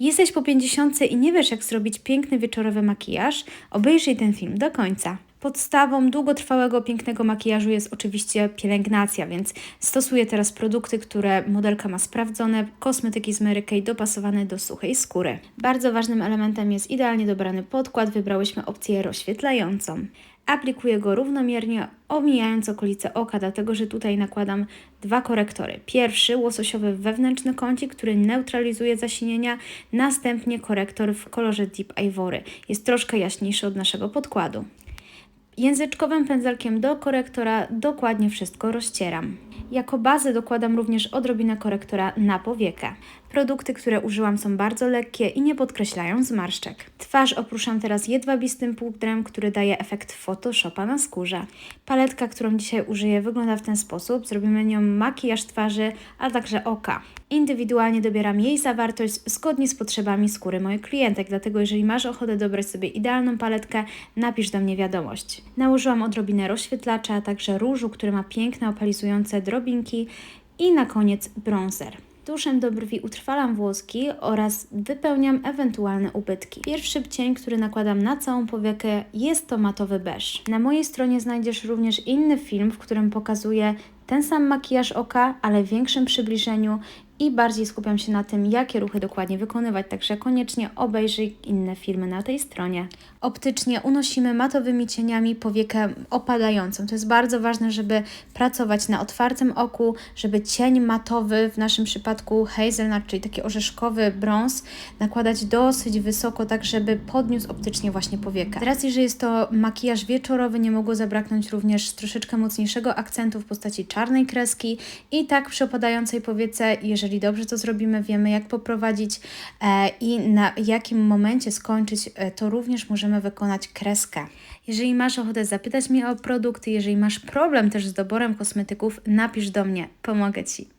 Jesteś po 50 i nie wiesz, jak zrobić piękny wieczorowy makijaż? Obejrzyj ten film do końca. Podstawą długotrwałego, pięknego makijażu jest oczywiście pielęgnacja, więc stosuję teraz produkty, które modelka ma sprawdzone, kosmetyki z Mary Kay dopasowane do suchej skóry. Bardzo ważnym elementem jest idealnie dobrany podkład, wybrałyśmy opcję rozświetlającą. Aplikuję go równomiernie, omijając okolice oka, dlatego że tutaj nakładam dwa korektory. Pierwszy łososiowy wewnętrzny kącik, który neutralizuje zasinienia, następnie korektor w kolorze Deep Ivory. Jest troszkę jaśniejszy od naszego podkładu. Języczkowym pędzelkiem do korektora dokładnie wszystko rozcieram. Jako bazę dokładam również odrobinę korektora na powiekę. Produkty, które użyłam są bardzo lekkie i nie podkreślają zmarszczek. Twarz opruszam teraz jedwabistym pudrem, który daje efekt Photoshopa na skórze. Paletka, którą dzisiaj użyję wygląda w ten sposób. Zrobimy nią makijaż twarzy, a także oka. Indywidualnie dobieram jej zawartość zgodnie z potrzebami skóry moich klientek, dlatego jeżeli masz ochotę dobrać sobie idealną paletkę, napisz do mnie wiadomość. Nałożyłam odrobinę rozświetlacza, a także różu, który ma piękne opalizujące drobinki i na koniec bronzer. Tuszem do brwi utrwalam włoski oraz wypełniam ewentualne ubytki. Pierwszy cień, który nakładam na całą powiekę jest to matowy beż. Na mojej stronie znajdziesz również inny film, w którym pokazuję ten sam makijaż oka, ale w większym przybliżeniu i bardziej skupiam się na tym, jakie ruchy dokładnie wykonywać, także koniecznie obejrzyj inne filmy na tej stronie. Optycznie unosimy matowymi cieniami powiekę opadającą. To jest bardzo ważne, żeby pracować na otwartym oku, żeby cień matowy, w naszym przypadku hazelnut, czyli taki orzeszkowy brąz, nakładać dosyć wysoko, tak żeby podniósł optycznie właśnie powiekę. Z racji, że jest to makijaż wieczorowy, nie mogło zabraknąć również troszeczkę mocniejszego akcentu w postaci czarnej kreski i tak przy opadającej powiece, jeżeli dobrze to zrobimy, wiemy jak poprowadzić e, i na jakim momencie skończyć, e, to również możemy wykonać kreskę. Jeżeli masz ochotę zapytać mnie o produkty, jeżeli masz problem też z doborem kosmetyków, napisz do mnie, pomogę Ci.